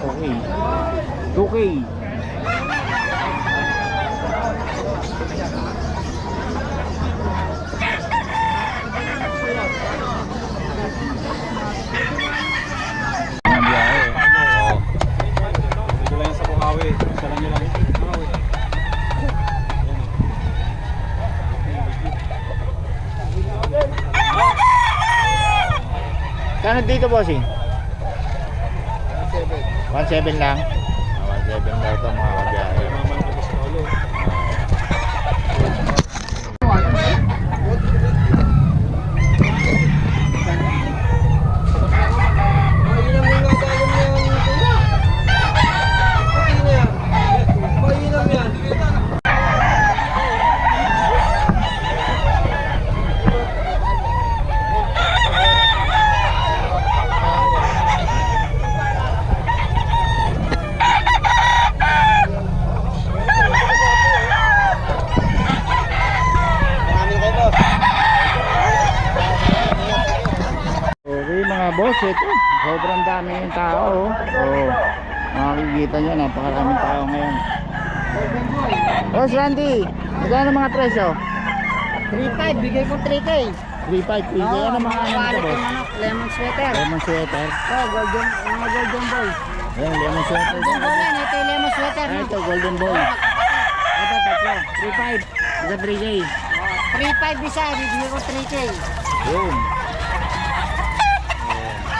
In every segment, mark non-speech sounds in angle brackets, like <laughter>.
Okay. 2K. Ang biyahe. Oo. Dito lang yan sa Bukawi. Isa lang nyo lang. Kano dito, bossing? 1.7 lang. Ah, 1.7 daw ito mga napakarami yung tao. Oo. Makikita nyo, napakaraming tao ngayon. Boss Randy, magkano mga presyo? 3.5, bigay ko 3K. 3.5, 3K. Ano mga ano? Lemon sweater. Lemon sweater. Oo, golden, mga golden boy. Ayan, lemon sweater. Golden boy yan, ito yung lemon sweater. Ah, ito, golden boy. Ito, tatlo. 3.5, isa 3K. 3.5 isa, bigay ko 3K. Yun.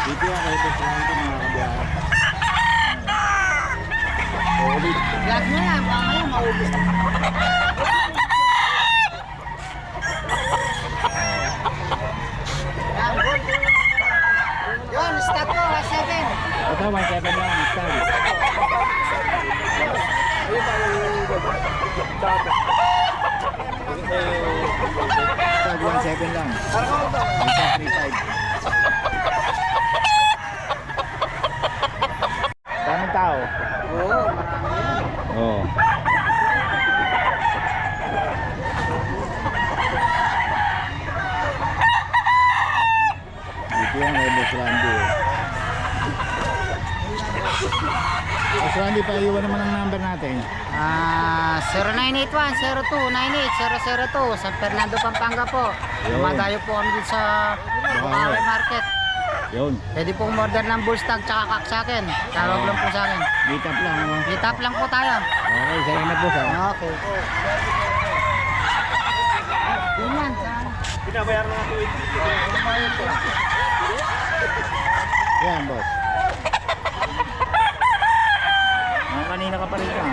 Dito yan, ito, 3K. Vlog mo lang, baka ngayon maubos na. Yun, stock ko, 7. Ito, 1.7 lang. Style. Style, 1.7 lang. Isa 3.5. Daming tao. Oo. Oo. Dito yan kay Boss Randy. eh. Boss Randy, paiwan naman ang number natin. Ah, 0981-0298-002 San Fernando, Pampanga po. Yun. Lumadayo po kami dito sa Bukawi Market. Yun. Pwede pong order ng bullstag tsaka kak sa akin. Tawag lang po sa akin. Meet up lang. Ano? Meet up lang po tayo. Okay, salamat boss ha. Okay. Yun yan. Pinabayaran na ako ito. Yan boss. Mga kanina ka pa rin ka. <laughs>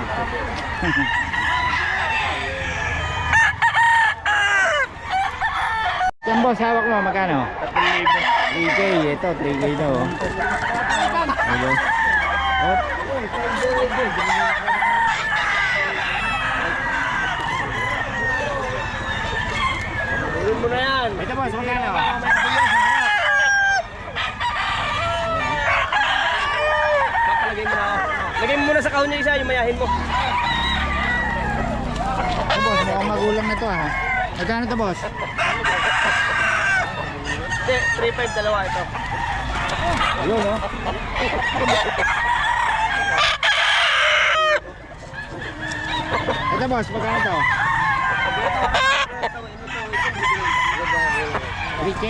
Yan boss, hawak mo, magkano? 3K, ito, 3K na oh. Hello. Op. Ulun mo na yan. Ito boss, magkano? nasa kahon niya isa, yung mayahin mo. Ay, boss, mukhang magulang nito ha. Ah. Magkano to, boss? Hindi, 3.5 dalawa ito. Ayun, no? Ito, boss, magkano to? 3K.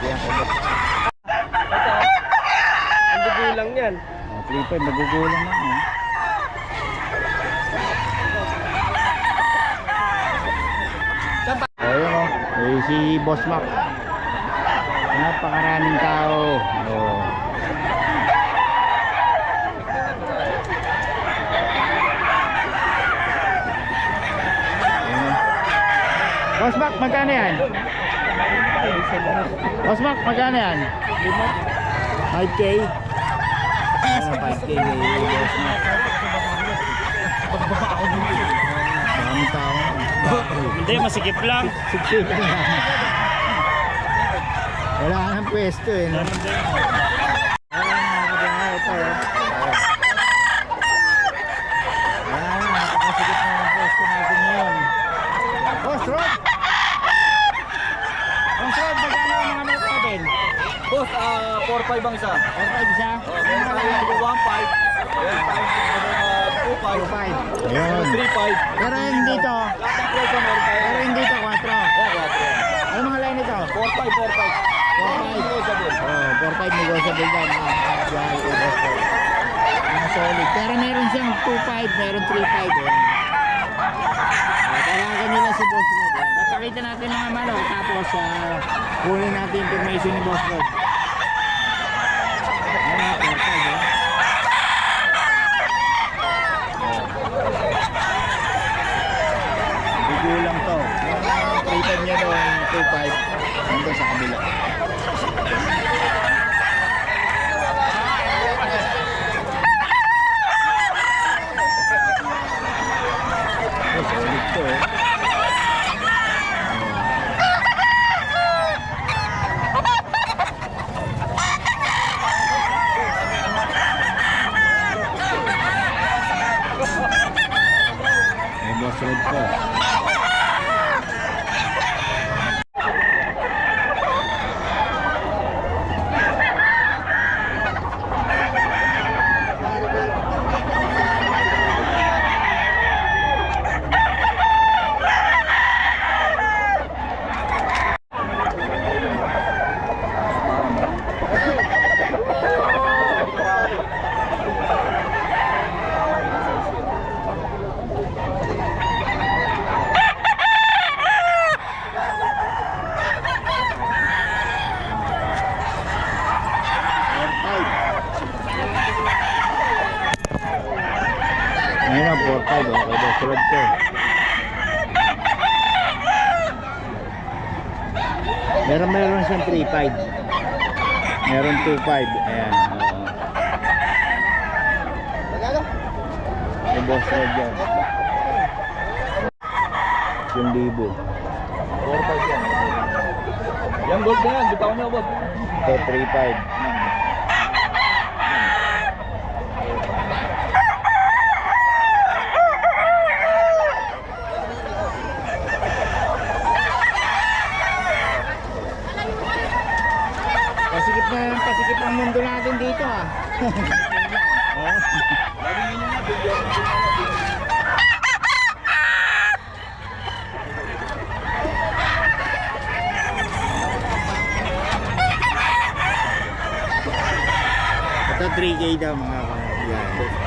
3K. 3.5, nagugulang na. Oh. Ayun oh, eh, si Boss Mac. Napakaraming tao. Ayun, oh. Boss Mac, magkano yan? Boss Mac, magkano yan? 5K? Ano, 5K kay Boss Mac. Maraming tao. Hindi, masikip lang. Siksik lang. Wala ka ng pwesto eh. No? Ayan mga kabiyahe, ito. oh. Ayan, napakasigit na ng pwesto natin ngayon. Boss Rod! Boss Rod, magkano ang mga note natin? Boss, ah, 4-5 ang isa. 4-5 isa? Oh, meron tayo 1-5. Meron tayo 2-5. 2-5. Ayun. 3-5. Pero yung dito, Lahat ng presyo meron tayo. pero yung dito, 4. Yeah, 4 yan. Ano mga line nito? 4-5, 4-5. 4-5. Negotiable. Oh, 4-5 negotiable daw mga solid. Pero meron siyang 2-5, meron 3-5 eh. Oh, tawagan nila si Boss Rod. eh. Natin mga manok tapos uh, kunin natin information ni Boss Rod. 125 hanggang sa kabila. Ano, ano, ano, 5, okay daw, sulad ko. Meron meron siyang 3.5. Meron 2.5. Ayan. May boss red yan. Yung libo. 4.5 yan. Yan gold na yan. Bitaw niyo, boss. Ito, 3.5. Ito 3K daw mga kaibigan.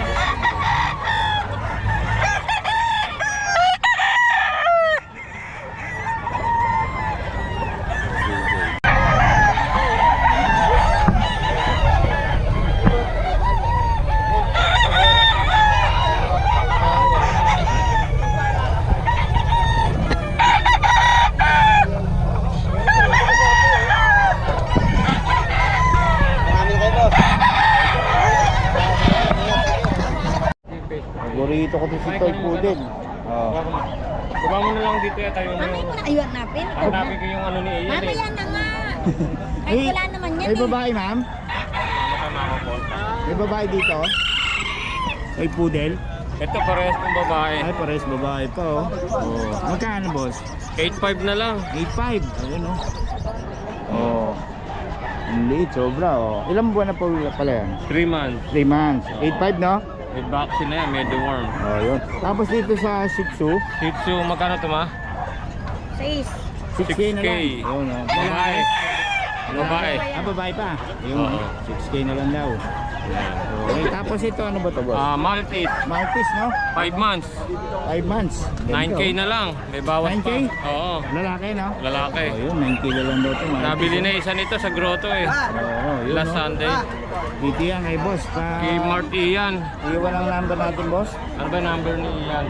Paborito ko to si Toy Poodle. Oh. Mo na lang dito ya tayo mo. Mamaya mo na ayun hanapin. Hanapin ko yung ano ni Ian eh. Mamaya na nga. <laughs> Ay, May- wala naman yan May eh. babae ma'am? May babae dito? Toy Poodle? Ito parehas ng babae. Ay, pares babae pa oh. oh. Magkano boss? 8.5 na lang. 8.5. Ayun oh. Oh. Ang liit, sobra oh. Ilang buwan na pala yan? 3 months. 3 months. 8.5 no? With vaccine na yan, medyo warm. Oh, yun. Tapos dito sa Shih Tzu, Shih Tzu, magkano ito ma? Sis. 6K na 6K. lang. Yun, oh. Babae. Babae. Ah, babae pa. Yun, Oo. 6K na lang daw. Okay, tapos ito ano ba to boss? Ah, Maltese, Maltese no? 5 months. 5 months. Ganda, 9K oh. na lang. May bawas 9K? pa. Oo. Lalaki no? Lalaki. Oh, yun, 9K na lang daw ito. Maltese. Nabili na isa nito sa grotto eh. Oo, yun Last no? Sunday. Dito yan kay boss. Pa... Kay Mart Ian. Iwan ang number natin boss. Ano ba number ni Ian?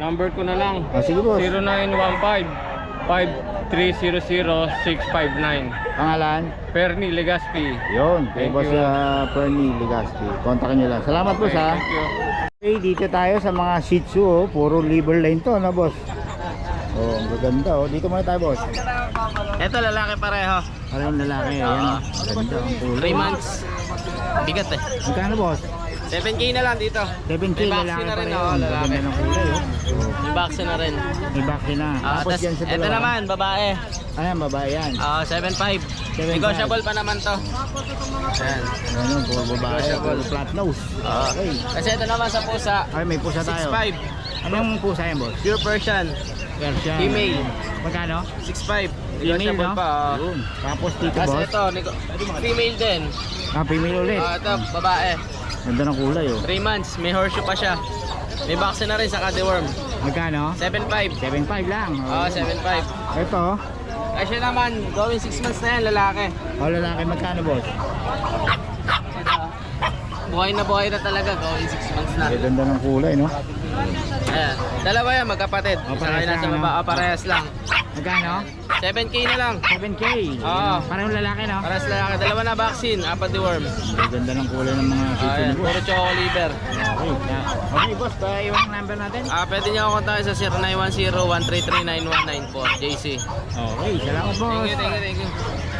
Number ko na lang. Ah, sige boss. 0915 5300-659 Pangalan? Perni Legaspi. Yun, kay Thank boss you. uh, Fernie Legaspi. Kontakin nyo lang. Salamat boss ha. Thank you. Okay, dito tayo sa mga Shih Tzu, oh. puro liver line to, na boss? Oh, ang gaganda oh. Dito muna tayo, boss. Ito lalaki pareho. Parang lalaki, ayan. oh. Ganda, ang kulay. 3 months. Bigat eh. Magkano, boss? 7K na lang dito. 7K May lalaki vaccine na pa rin, rin. oo, lalaki. Ganda ng kulay oh. May vaccine na rin. May vaccine na. Ah, Tapos tas, yan sa ito dalawa. naman, babae. Ayan, babae yan. Ah, 7.5. 7.5. Negotiable pa naman to. Ayan. Ano, puro babae. Negotiable. Puro flat nose. Ah. Okay. Kasi ito naman sa pusa, Ay, may pusa tayo. 6.5. Anong pusa yan, boss? Pure Persian, Persian. Female. Magkano? 6.5. Female, no? pa. ah. Yun. Tapos dito, Tapos boss. ito, nego- female din. Ah, female ulit. Ah, ito, babae. Ganda ng kulay, oh. 3 months, may horseshoe pa siya. May vaccine na rin sa deworm. Magkano? 7.5. 7.5 lang. Ah, 7.5. Ito, Ay siya naman, going 6 months na yan, lalaki. oh, lalaki, magkano, boss? Buhay na buhay na talaga, going 6 months na. Ay, ganda ng kulay, no? Ayan. Dalawa yan, magkapatid. Oh, Isa parehas kayo nasa lang, baba, no? ah, parehas lang. Magkano? 7K na lang. 7K. Oo. Parang lalaki, no? Parehas lalaki. Dalawa na vaccine, apat deworm. Ay, ganda ng kulay ng mga sitio Ayan, boss. puro choco liver. Okay, yeah. okay, boss, iwan ang number natin. Ah, pwede niyo ako kontakin sa 0910-133-9194, JC. Okay, salamat, boss. Thank you, thank you, thank you.